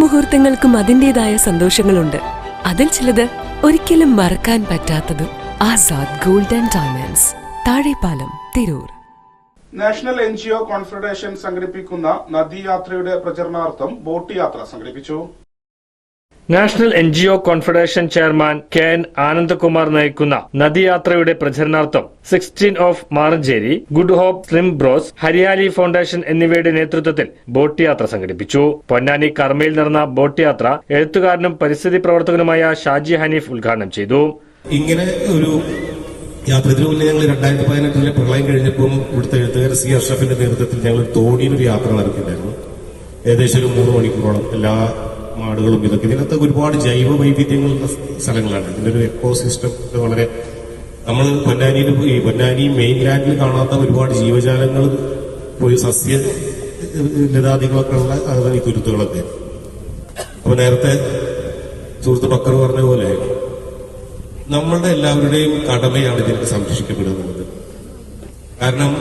മുഹൂർത്തങ്ങൾക്കും അതിന്റെതായ സന്തോഷങ്ങളുണ്ട്. അതിൽ ചിലത് ഒരിക്കലും മറക്കാൻ പറ്റാത്തതും Azad golden diamonds Thazhepalam Tirur. National N G O confederation സംഘടിപ്പിക്കുന്ന നദീയാത്രയുടെ പ്രചരണാർത്ഥം ബോട്ട് യാത്ര സംഘടിപ്പിച്ചു. National N G O confederation chairman K N Anandakumar നയിക്കുന്ന നദിയാത്രയുടെ പ്രചരണാർത്ഥം sixteen of Maranchery good hope slim bros Hariyali foundation എന്നിവയുടെ നേതൃത്വത്തിൽ ബോട്ട് യാത്ര സംഘടിപ്പിച്ചു. പൊന്നാനി കർമ്മയിൽ നടന്ന ബോട്ട് യാത്ര എഴുത്തുകാരനും പരിസ്ഥിതി പ്രവർത്തകനുമായ ഷാജി ഹനീഫ് ഉദ്ഘാടനം ചെയ്തു. ഇങ്ങനെ ഒരു യാത്ര മുന്നേ ഞങ്ങൾ രണ്ടായിരത്തി പതിനെട്ടിലെ പ്രളയം കഴിഞ്ഞപ്പോൾ ഇവിടുത്തെ എഴുത്തുകാരൻ സി അഷ്റഫിന്റെ നേതൃത്വത്തിൽ ഞങ്ങൾ തോണിയിൽ ഒരു യാത്ര നടത്തിയിട്ടുണ്ടായിരുന്നു. ഏകദേശം ഒരു മൂന്ന് മണിക്കൂറോളം എല്ലാ മാടുകളും ഇതൊക്കെ. ഇതിനകത്ത് ഒരുപാട് ജൈവ വൈവിധ്യങ്ങളുള്ള സ്ഥലങ്ങളാണ്. ഇതിന്റെ ഒരു എക്കോ സിസ്റ്റം വളരെ നമ്മൾ പൊന്നാനിയിൽ ഈ പൊന്നാനി മെയിൻ ലാൻഡിൽ കാണാത്ത ഒരുപാട് ജീവജാലങ്ങൾ പോയി സസ്യ ലതാദികളൊക്കെ ഉള്ള അതാണ് ഈ തുരുത്തുകളൊക്കെ. അപ്പൊ നേരത്തെ സുഹൃത്ത് ബക്കർ പറഞ്ഞ പോലെ നമ്മളുടെ എല്ലാവരുടെയും കടമയാണ് ഇതിനൊക്കെ സംരക്ഷിക്കപ്പെടുന്നത്. കാരണം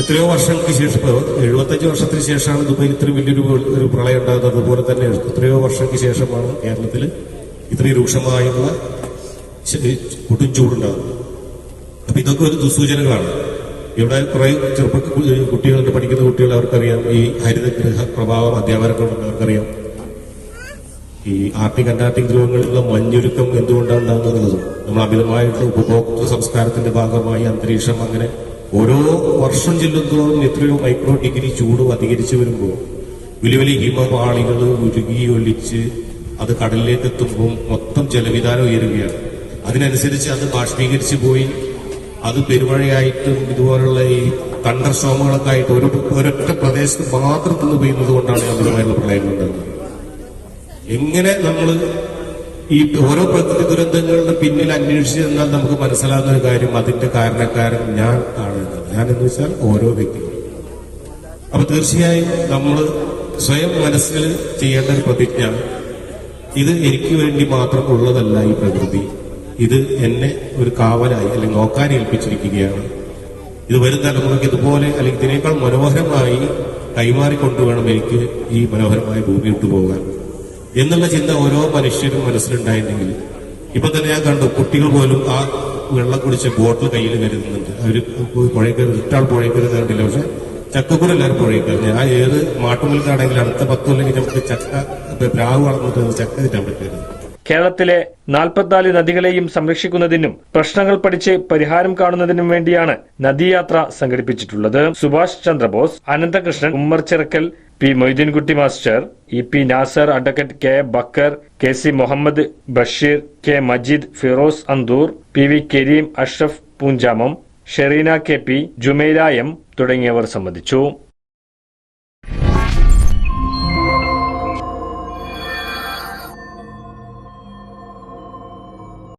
എത്രയോ വർഷങ്ങൾക്ക് ശേഷം എഴുപത്തഞ്ച് വർഷത്തിന് ശേഷമാണ് ദുബൈയിൽ ഇത്രയും വലിയൊരു ഒരു പ്രളയം ഉണ്ടാകുന്നത്. അതുപോലെ തന്നെ എത്രയോ വർഷങ്ങൾക്ക് ശേഷമാണ് കേരളത്തിൽ ഇത്രയും രൂക്ഷമായുള്ള കൊടും ചൂടുണ്ടാകുന്നത്. അപ്പൊ ഇതൊക്കെ ഒരു ദുസൂചനകളാണ് ഇവിടെ കുറെ ചെറുപ്പ കുട്ടികളുണ്ട് പഠിക്കുന്ന കുട്ടികൾ അവർക്കറിയാം. ഈ ഹരിതഗൃഹ പ്രഭാവം അധ്യാപകർക്കുണ്ട് അവർക്കറിയാം. ഈ ആർട്ടിക് അന്റാർട്ടിക് ധ്രുവങ്ങളിലുള്ള മഞ്ഞുരുക്കം എന്തുകൊണ്ടാണ് ഉണ്ടാകുന്നതും? നമ്മൾ അമിതമായിട്ട് ഉപഭോക്തൃ സംസ്കാരത്തിന്റെ ഭാഗമായി അന്തരീക്ഷം അങ്ങനെ ഓരോ വർഷം ചെല്ലുന്നതും എത്രയോ മൈക്രോ ഡിഗ്രി ചൂട് അധികരിച്ചു വരുമ്പോൾ വലിയ വലിയ ഹിമപാളികൾ ഉരുകി ഒലിച്ച് അത് കടലിലേക്ക് എത്തുമ്പോൾ മൊത്തം ജലവിധാനം ഉയരുകയാണ്. അതിനനുസരിച്ച് അത് ബാഷ്പീകരിച്ചു പോയി. അത് പെരുമഴയായിട്ടും ഇതുപോലുള്ള ഈ തണ്ടർ ആയിട്ട് ഒരു ഒരൊറ്റ പ്രദേശത്ത് മാത്രം നിന്ന് പെയ്യുന്നത് കൊണ്ടാണ് അമിതമായുള്ള പ്രളയം ഉണ്ടാകുന്നത് എങ്ങനെ നമ്മൾ ഈ ഓരോ പ്രകൃതി ദുരന്തങ്ങളുടെ പിന്നിൽ അന്വേഷിച്ച് ചെന്നാൽ നമുക്ക് മനസ്സിലാകുന്ന ഒരു കാര്യം. അതിന്റെ കാരണക്കാരൻ ഞാൻ ആണ്. ഞാൻ എന്ന് വെച്ചാൽ ഓരോ വ്യക്തികളും. അപ്പൊ തീർച്ചയായും നമ്മൾ സ്വയം മനസ്സിൽ ചെയ്യേണ്ട ഒരു പ്രതിജ്ഞ. ഇത് എനിക്ക് വേണ്ടി മാത്രം ഉള്ളതല്ല ഈ പ്രകൃതി. ഇത് എന്നെ ഒരു കാവലായി അല്ലെങ്കിൽ നോക്കാൻ ഏൽപ്പിച്ചിരിക്കുകയാണ്. ഇത് വരും തലമുറയ്ക്ക് ഇതുപോലെ അല്ലെങ്കിൽ ഇതിനേക്കാൾ മനോഹരമായി കൈമാറിക്കൊണ്ടുവേണം എനിക്ക് ഈ മനോഹരമായ ഭൂമി വിട്ടുപോകാൻ. എന്നുള്ള ചിന്ത ഓരോ മനുഷ്യരും മനസ്സിലുണ്ടായിരുന്നെങ്കിൽ ഇപ്പൊ തന്നെ ഞാൻ കണ്ടു കുട്ടികൾ പോലും ആ വെള്ളം കുടിച്ച ബോട്ടിൽ കയ്യിൽ കരുതുന്നുണ്ട്. അവർ പുഴയിൽ കയറി ഇട്ടാൾ പുഴയിൽ കണ്ടില്ല. പക്ഷെ ചക്കക്കൂടെ എല്ലാവരും പുഴയിൽ ആ ഏത് മാട്ടുമുൽക്കാണെങ്കിൽ അടുത്ത പത്ത് അല്ലെങ്കിൽ നമുക്ക് ചക്ക പ്രാവ് വളർന്നിട്ട് ചക്ക കിട്ടാൻ പറ്റരുത് കേരളത്തിലെ നാൽപ്പത്തിനാല് നദികളെയും സംരക്ഷിക്കുന്നതിനും പ്രശ്നങ്ങൾ പഠിച്ച് പരിഹാരം കാണുന്നതിനും വേണ്ടിയാണ് നദിയാത്ര സംഘടിപ്പിച്ചിട്ടുള്ളത്. Subhash Chandrabose Ananthakrishnan Ummer Chirakkal P Moideenkutty master E P Nasar advocate K Bakkar K C Muhammad Basheer K Majeed Firoz Anthur P V Kareem Ashraf Poonchamam Shereena K P Jumaila M തുടങ്ങിയവർ സംബന്ധിച്ചു.